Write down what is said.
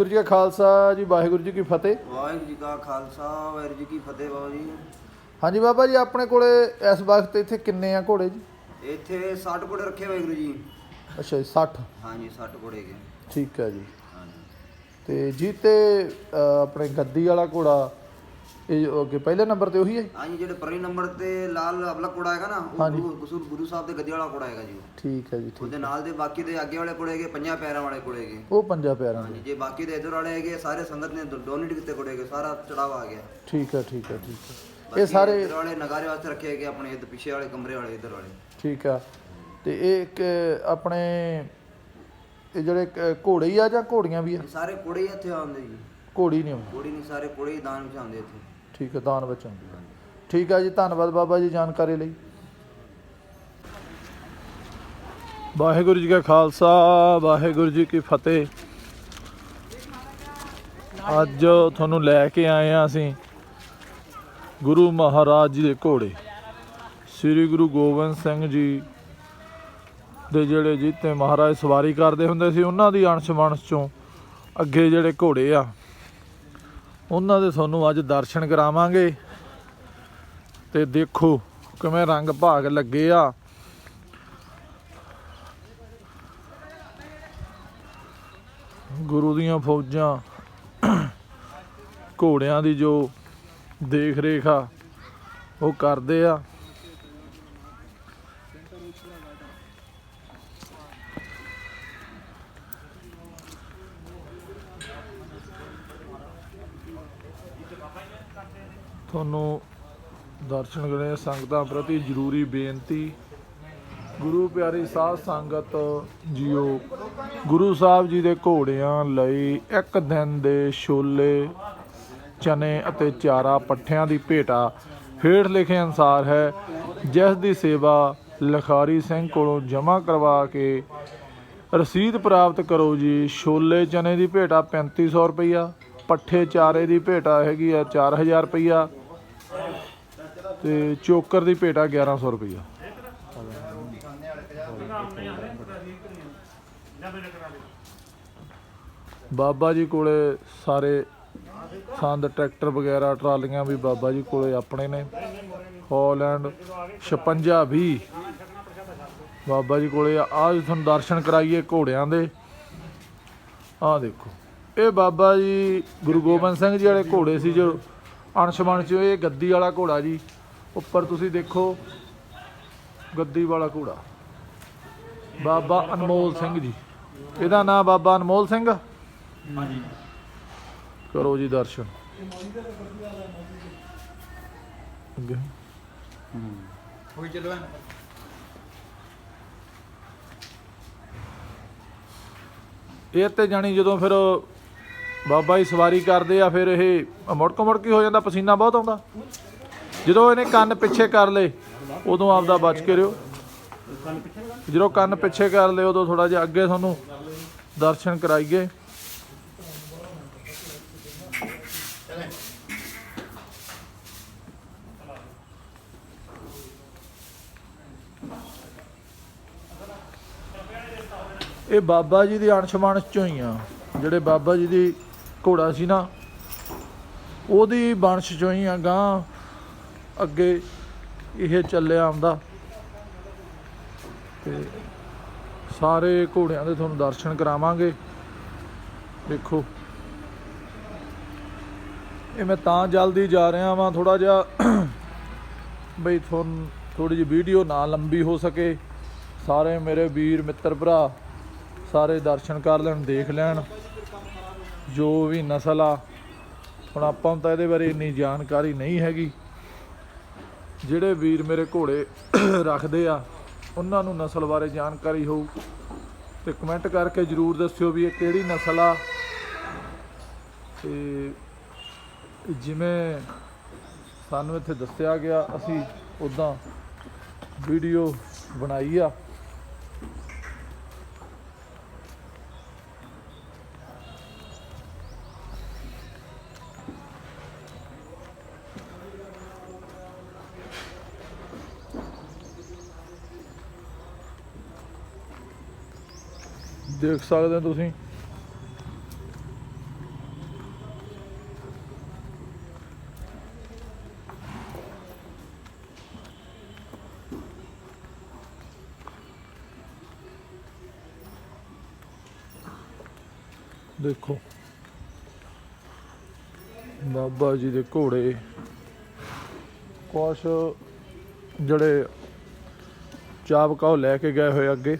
ਗੁਰੂ ਜੀ ਕਾ ਖਾਲਸਾ ਜੀ ਵਾਹਿਗੁਰੂ ਜੀ ਕੀ ਫਤਿਹ। ਵਾਹਿਗੁਰੂ ਜੀ ਕਾ ਖਾਲਸਾ ਵਾਹਿਗੁਰੂ ਜੀ ਕੀ ਫਤਿਹ ਬਾਬਾ ਜੀ। ਹਾਂਜੀ ਬਾਬਾ ਜੀ ਆਪਣੇ ਕੋਲੇ ਇਸ ਵਕਤ ਇੱਥੇ ਕਿੰਨੇ ਆ ਘੋੜੇ ਜੀ? ਇੱਥੇ 60 ਘੋੜੇ ਰੱਖੇ ਵਾਹਿਗੁਰੂ ਜੀ। ਅੱਛਾ ਜੀ 60 ਹਾਂਜੀ 60 ਘੋੜੇ ਕੇ ਠੀਕ ਹੈ ਜੀ। ਹਾਂਜੀ। ਤੇ ਜੀ ਤੇ ਅ, ਆਪਣੇ ਗੱਦੀ ਵਾਲਾ ਘੋੜਾ ਇਹ ਅੱਗੇ ਪਹਿਲੇ ਨੰਬਰ ਤੇ ਉਹੀ ਹੈ ਹਾਂਜੀ ਜਿਹੜੇ ਪਰਲੀ ਨੰਬਰ ਤੇ ਲਾਲ ਅਬਲਾ ਘੋੜਾ ਹੈਗਾ ਨਾ ਉਹ। ਗੁਰੂ ਗੁਰੂ- ਗੁਰੂ ਸਾਹਿਬ ਦੇ ਗੱਦੀ ਵਾਲਾ ਘੋੜਾ ਹੈਗਾ ਜੀ ਉਹ। ਠੀਕ ਹੈ ਜੀ ਠੀਕ ਉਹਦੇ ਨਾਲ ਦੇ ਬਾਕੀ ਦੇ ਅੱਗੇ ਵਾਲੇ ਘੋੜੇ ਹੈਗੇ ਪੰਜਾਂ ਪੈਰਾਂ ਵਾਲੇ ਘੋੜੇ ਹੈਗੇ। ਉਹ ਪੰਜਾ ਪਿਆਰਾਂ ਦੇ। ਹਾਂਜੀ ਜੇ ਬਾਕੀ ਦੇ ਇਧਰ ਵਾਲੇ ਹੈਗੇ ਸਾਰੇ ਸੰਗਤ ਨੇ ਡੋਨੇਟ ਕੀਤੇ ਘੋੜੇ ਹੈਗੇ ਸਾਰਾ ਚੜਾਵਾ ਆ ਗਿਆ। ਠੀਕ ਹੈ ਠੀਕ ਹੈ ਠੀਕ ਹੈ। ਬਾਕੀ ਇਹ ਸਾਰੇ ਇੱਧਰ ਵਾਲੇ ਨਗਾਰੇ ਵਾਸਤੇ ਰੱਖੇ ਹੈਗੇ ਆਪਣੇ ਇੱਧਰ ਪਿੱਛੇ ਵਾਲੇ ਕਮਰੇ ਵਾਲੇ ਇੱਧਰ ਵਾਲੇ। ਠੀਕ ਆ। ਤੇ ਇਹ ਇੱਕ ਆਪਣੇ ਇਹ ਜਿਹੜੇ ਕ- ਘੋੜੇ ਹੀ ਆ ਜਾਂ ਘੋੜੀਆਂ ਵੀ ਆ? ਇਹ ਸਾਰੇ ਘੋੜੇ ਹੀ ਇੱਥੇ ਆਉਂਦੇ ਜੀ। ਘੋੜੀ ਨਹੀਂ ਆਉਂਦੀ। ਘੋੜੀ ਨਹੀਂ ਸਾਰੇ ਹੀ ਦਾਨ ਵਿੱਚ ਆਉਂਦੇ ਇੱਥੇ। ਠੀਕ ਹੈ, ਦਾਨ ਵਿੱਚ ਆਉਂਦੀ ਆ। ਠੀਕ ਆ ਜੀ, ਧੰਨਵਾਦ ਬਾਬਾ ਜੀ ਜਾਣਕਾਰੀ ਲਈ। ਵਾਹਿਗੁਰੂ ਜੀ ਕਾ ਖਾਲਸਾ, ਵਾਹਿਗੁਰੂ ਜੀ ਕੀ ਫਤਿਹ। ਅੱਜ ਤੁਹਾਨੂੰ ਲੈ ਕੇ ਆਏ ਆ ਅਸੀਂ ਗੁਰੂ ਮਹਾਰਾਜ ਜੀ ਦੇ ਘੋੜੇ। ਸ੍ਰੀ ਗੁਰੂ ਗੋਬਿੰਦ ਸਿੰਘ ਜੀ ਦੇ ਜਿਹੜੇ ਜਿੱਤੇ ਮਹਾਰਾਜ ਸਵਾਰੀ ਕਰਦੇ ਹੁੰਦੇ ਸੀ, ਉਹਨਾਂ ਦੀ ਅੰਸ਼ ਵੰਸ਼ ਚੋਂ ਅੱਗੇ ਜਿਹੜੇ ਘੋੜੇ ਆ ਉਹਨਾਂ ਦੇ ਤੁਹਾਨੂੰ ਅੱਜ ਦਰਸ਼ਨ ਕਰਾਵਾਂਗੇ। ਤੇ ਦੇਖੋ ਕਿਵੇਂ ਰੰਗ ਭਾਗ ਲੱਗੇ ਆ। ਗੁਰੂ ਦੀਆਂ ਫੌਜਾਂ, ਘੋੜਿਆਂ ਦੀ ਜੋ ਦੇਖ ਰੇਖ ਆ, ਉਹ ਕਰਦੇ ਆ। ਤੁਹਾਨੂੰ ਦਰਸ਼ਨ ਕਰਨੇ ਸੰਗਤਾਂ ਪ੍ਰਤੀ ਜ਼ਰੂਰੀ ਬੇਨਤੀ। ਗੁਰੂ ਪਿਆਰੀ ਸਾਧ ਸੰਗਤ ਜੀਓ, ਗੁਰੂ ਸਾਹਿਬ ਜੀ ਦੇ ਘੋੜਿਆਂ ਲਈ ਇੱਕ ਦਿਨ ਦੇ ਛੋਲੇ, ਚਨੇ ਅਤੇ ਚਾਰਾ ਪੱਠਿਆਂ ਦੀ ਭੇਟਾ ਹੇਠ ਲਿਖੇ ਅਨਸਾਰ ਹੈ, ਜਿਸ ਦੀ ਸੇਵਾ ਲਖਾਰੀ ਸਿੰਘ ਕੋਲੋਂ ਜਮ੍ਹਾਂ ਕਰਵਾ ਕੇ ਰਸੀਦ ਪ੍ਰਾਪਤ ਕਰੋ ਜੀ। ਛੋਲੇ, ਚਨੇ ਦੀ ਭੇਟਾ 3500 ਰੁਪਈਆ, ਪੱਠੇ ਚਾਰੇ ਦੀ ਭੇਟਾ ਹੈਗੀ ਆ 4000 ਰੁਪਈਆ। ਤੇ ਚੋਕਰ ਦੀ ਭੇਟਾ 1100 ਰੁਪਈਆ। ਬਾਬਾ ਜੀ ਕੋਲੇ ਸਾਰੇ ਸੰਦ, ਟਰੈਕਟਰ ਵਗੈਰਾ, ਟਰਾਲੀਆਂ ਵੀ ਬਾਬਾ ਜੀ ਕੋਲੇ ਆਪਣੇ ਨੇ। ਹਾਲੈਂਡ 56 ਵੀ ਬਾਬਾ ਜੀ ਕੋਲੇ ਆ ਜੀ ਤੁਹਾਨੂੰ ਦਰਸ਼ਨ ਕਰਾਈਏ ਘੋੜਿਆਂ ਦੇ। ਆ ਦੇਖੋ। ਇਹ ਬਾਬਾ ਜੀ ਗੁਰੂ ਗੋਬਿੰਦ ਸਿੰਘ ਜੀ ਵਾਲੇ ਘੋੜੇ ਸੀ ਜੋ ਅਣਸ਼ਮਣ ਚ ਇਹ ਗੱਦੀ ਵਾਲਾ ਘੋੜਾ ਜੀ। ਉੱਪਰ ਤੁਸੀਂ ਦੇਖੋ ਗੱਦੀ ਵਾਲਾ ਘੋੜਾ। ਬਾਬਾ ਅਨਮੋਲ ਸਿੰਘ ਜੀ। ਇਹਦਾ ਨਾਮ ਬਾਬਾ ਅਨਮੋਲ ਸਿੰਘ? ਹਾਂਜੀ। ਕਰੋ ਜੀ ਦਰਸ਼ਨ। ਅੱਗੇ। ਹੋਈ ਚਲੋ ਇਹ ਤੇ ਜਾਣੀ ਜਦੋਂ ਫਿਰ ਬਾਬਾ ਜੀ ਸਵਾਰੀ ਕਰਦੇ ਆ, ਫਿਰ ਇਹ ਮੁੜਕ ਮੁੜਕੀ ਹੋ ਜਾਂਦਾ? ਪਸੀਨਾ ਬਹੁਤ ਆਉਂਦਾ। ਜਦੋਂ ਇਹਨੇ ਕੰਨ ਪਿੱਛੇ ਕਰ ਲਏ, ਉਦੋਂ ਆਪਦਾ ਬਚ ਕੇ ਰਿਓ। ਜਦੋਂ ਕੰਨ ਪਿੱਛੇ ਕਰ ਲਏ, ਉਦੋਂ ਥੋੜਾ ਜਿਹਾ ਅੱਗੇ ਤੁਹਾਨੂੰ ਦਰਸ਼ਨ ਕਰਾਈਏ। ਇਹ ਬਾਬਾ ਜੀ ਦੀ ਅਣਛਮਾਨ ਚੋਂ ਹੀ ਆ। ਜਿਹੜੇ ਬਾਬਾ ਜੀ ਦੀ ਘੋੜਾ ਸੀ ਨਾ, ਉਹਦੀ ਬੰਸ਼ ਚੋਂ ਹੀ ਆ ਗਾਂ ਅੱਗੇ ਇਹ ਚੱਲਿਆ ਆਉਂਦਾ। ਤੇ ਸਾਰੇ ਘੋੜਿਆਂ ਦੇ ਤੁਹਾਨੂੰ ਦਰਸ਼ਨ ਕਰਾਵਾਂਗੇ। ਦੇਖੋ, ਇਹ ਮੈਂ ਤਾਂ ਜਲਦੀ ਜਾ ਰਿਹਾ ਵਾਂ ਥੋੜਾ ਜਿਹਾ ਬਈ ਤੁਹਾਨੂੰ ਥੋੜੀ ਜਿਹੀ ਵੀਡੀਓ ਨਾ ਲੰਬੀ ਹੋ ਸਕੇ। ਸਾਰੇ ਮੇਰੇ ਵੀਰ, ਮਿੱਤਰ, ਭਰਾ, ਸਾਰੇ ਦਰਸ਼ਨ ਕਰ ਲੈਣ, ਦੇਖ ਲੈਣ। ਜੋ ਵੀ ਨਸਲ ਆ, ਹੁਣ ਆਪਾਂ ਨੂੰ ਤਾਂ ਇਹਦੇ ਬਾਰੇ ਇੰਨੀ ਜਾਣਕਾਰੀ ਨਹੀਂ ਹੈਗੀ। ਜਿਹੜੇ ਵੀਰ ਮੇਰੇ ਘੋੜੇ ਰੱਖਦੇ ਆ, ਉਹਨਾਂ ਨੂੰ ਨਸਲ ਬਾਰੇ ਜਾਣਕਾਰੀ ਹੋਊ। ਤੇ ਕਮੈਂਟ ਕਰਕੇ ਜਰੂਰ ਦੱਸਿਓ ਵੀ ਇਹ ਕਿਹੜੀ ਨਸਲ ਆ। ਤੇ ਜਿਵੇਂ ਸਾਨੂੰ ਇੱਥੇ ਦੱਸਿਆ ਗਿਆ, ਅਸੀਂ ਉਦਾਂ ਵੀਡੀਓ ਬਣਾਈ ਆ। ਦੇਖ ਸਕਦੇ ਹੋ ਤੁਸੀਂ। ਦੇਖੋ। ਬਾਬਾ ਜੀ ਦੇ ਘੋੜੇ। ਕੁਛ ਜਿਹੜੇ ਚਾਬਕਾ ਲੈ ਕੇ ਗਏ ਹੋਏ ਅੱਗੇ।